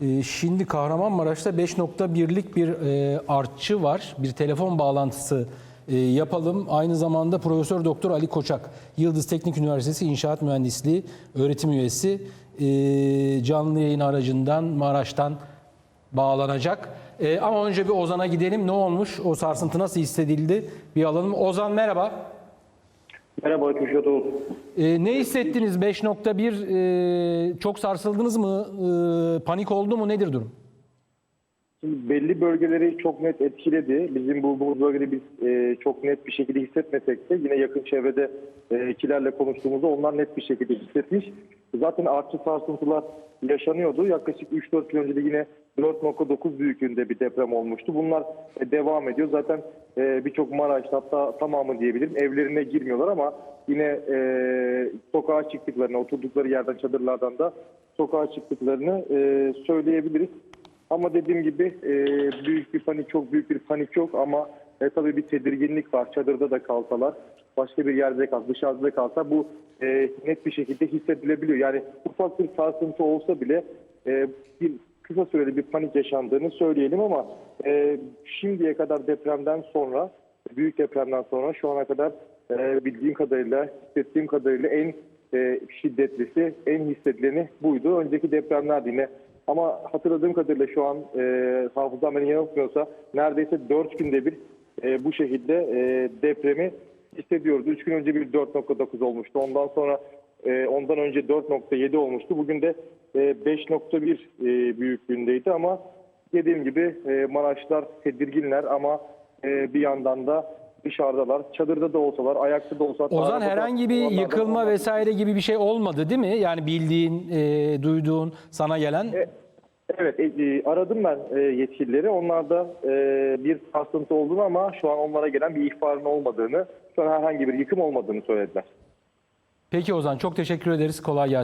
Ee, Şimdi Kahramanmaraş'ta 5.1'lik bir e, artçı var. Bir telefon bağlantısı e, yapalım. Aynı zamanda Profesör Doktor Ali Koçak, Yıldız Teknik Üniversitesi İnşaat Mühendisliği öğretim üyesi e, canlı yayın aracından Maraş'tan bağlanacak. Ama önce bir Ozan'a gidelim. Ne olmuş? O sarsıntı nasıl hissedildi? Bir alalım. Ozan merhaba. Merhaba Kürşat Oğuz. E, ne hissettiniz? 5.1 e, çok sarsıldınız mı? E, panik oldu mu? Nedir durum? Belli bölgeleri çok net etkiledi. Bizim bulunduğumuz bölgede biz e, çok net bir şekilde hissetmesek de yine yakın çevrede e, kilerle konuştuğumuzda onlar net bir şekilde hissetmiş. Zaten artçı sarsıntılar yaşanıyordu. Yaklaşık 3-4 gün önce de yine 4.9 büyüklüğünde bir deprem olmuştu. Bunlar e, devam ediyor. Zaten e, birçok Maraş hatta tamamı diyebilirim evlerine girmiyorlar ama yine e, sokağa çıktıklarını, oturdukları yerden çadırlardan da sokağa çıktıklarını e, söyleyebiliriz. Ama dediğim gibi e, büyük bir panik çok büyük bir panik yok ama e, tabii bir tedirginlik var. Çadırda da kalsalar, başka bir yerde kalsa, dışarıda da kalsa bu e, net bir şekilde hissedilebiliyor. Yani ufak bir sarsıntı olsa bile e, bir kısa süreli bir panik yaşandığını söyleyelim ama e, şimdiye kadar depremden sonra, büyük depremden sonra şu ana kadar e, bildiğim kadarıyla, hissettiğim kadarıyla en e, şiddetlisi, en hissedileni buydu. Önceki depremlerdi yine ama hatırladığım kadarıyla şu an e, hafızam beni yanıltmıyorsa neredeyse 4 günde bir e, bu şekilde e, depremi hissediyoruz. 3 gün önce bir 4.9 olmuştu. Ondan sonra e, ondan önce 4.7 olmuştu. Bugün de e, 5.1 e, büyüklüğündeydi ama dediğim gibi e, Maraşlar tedirginler ama e, bir yandan da dışarıdalar. Çadırda da olsalar, ayakta da olsalar. Ozan arabada herhangi bir yıkılma onlar- vesaire gibi bir şey olmadı değil mi? Yani bildiğin, e, duyduğun, sana gelen. E, Evet, e, e, aradım ben e, yetkilileri. Onlar da e, bir sarsıntı olduğunu ama şu an onlara gelen bir ihbarın olmadığını, şu an herhangi bir yıkım olmadığını söylediler. Peki Ozan çok teşekkür ederiz. Kolay gelsin.